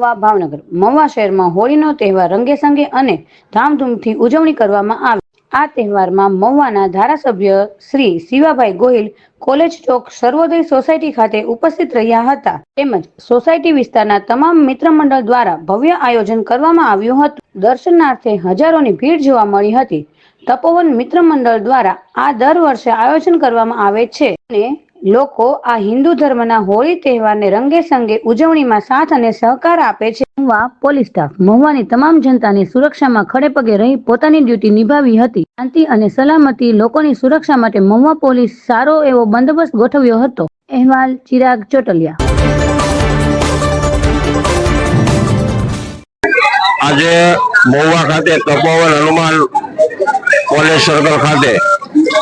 મહુવા ભાવનગર, મહુવા શહેરમાં હોળીનો તહેવાર રંગે સંગે અને ધામધૂમથી ઉજવણી કરવામાં આવે આ તહેવારમાં મહુવાના ધારાસભ્ય શ્રી શિવાભાઈ ગોહિલ કોલેજ ચોક સર્વોદય સોસાયટી ખાતે ઉપસ્થિત રહ્યા હતા. તેમજ સોસાયટી વિસ્તારના તમામ મિત્ર મંડળ દ્વારા ભવ્ય આયોજન કરવામાં આવ્યું હતું. દર્શનાર્થે હજારોની ભીડ જોવા મળી હતી. તપોવન મિત્ર મંડળ દ્વારા આ દર વર્ષે આયોજન કરવામાં આવે છે. અને લોકો આ હિન્દુ ધર્મના હોળી તહેવારને રંગે સંગે ઉજવણીમાં સાથ અને સહકાર આપે છે. મહુવા પોલીસ સ્ટાફ મહુવાની તમામ જનતાની સુરક્ષામાં ખડે પગે રહી પોતાની ડ્યુટી નિભાવી હતી. શાંતિ અને સલામતી લોકોની સુરક્ષા માટે મહુવા પોલીસ સારો એવો બંદોબસ્ત ગોઠવ્યો હતો. અહેવાલ ચિરાગ ચોટલિયા. આજે મહુવા ખાતે તપોવન હનુમાન કોલેજ સર્કલ ખાતે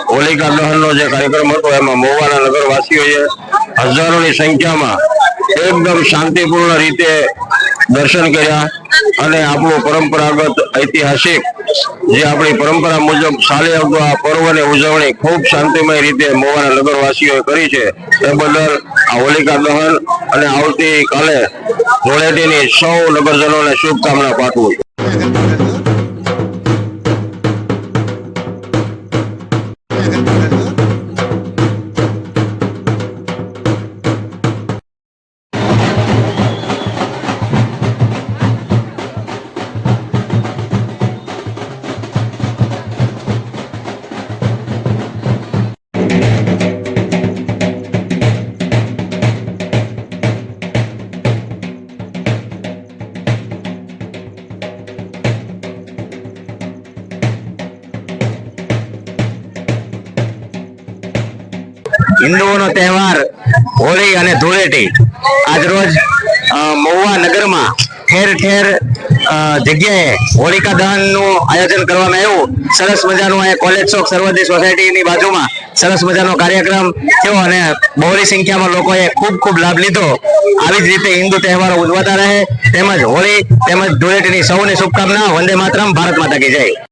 હોલિકા દહનનો જે કાર્યક્રમ હતો, એમાં મહુવાના નગરવાસીઓએ હજારોની સંખ્યામાં એકદમ શાંતિપૂર્ણ રીતે દર્શન કર્યા અને આપણું પરંપરાગત ઐતિહાસિક જે આપણી પરંપરા મુજબ ચાલી આવતો આ પર્વની ઉજવણી ખૂબ શાંતિમય રીતે મોવાના નગરવાસીઓએ કરી છે. એ બદલ આ હોલિકા દહન અને આવતી કાલે ધૂળેટીની સૌ નગરજનોને શુભકામના પાઠવું છું. હિન્દુઓનો તહેવાર, હોળી અને ધૂળેટી. આજરોજ મહુવા નગરમાં ઠેર ઠેર જગ્યાએ હોળિકા દહનનું આયોજન કરવામાં આવ્યું. સરસ મજાનું અહીંયા કોલેજ ચોક સર્વોદય સોસાયટીની બાજુમાં સરસ મજાનો કાર્યક્રમ થયો અને બહોળી સંખ્યામાં લોકોએ ખૂબ ખૂબ લાભ લીધો. આવી જ રીતે હિન્દુ તહેવારો ઉજવાતા રહે. તેમજ હોળી તેમજ ધૂળેટીની સૌને શુભકામના. વંદે માતરમ. ભારત માતા કી જય.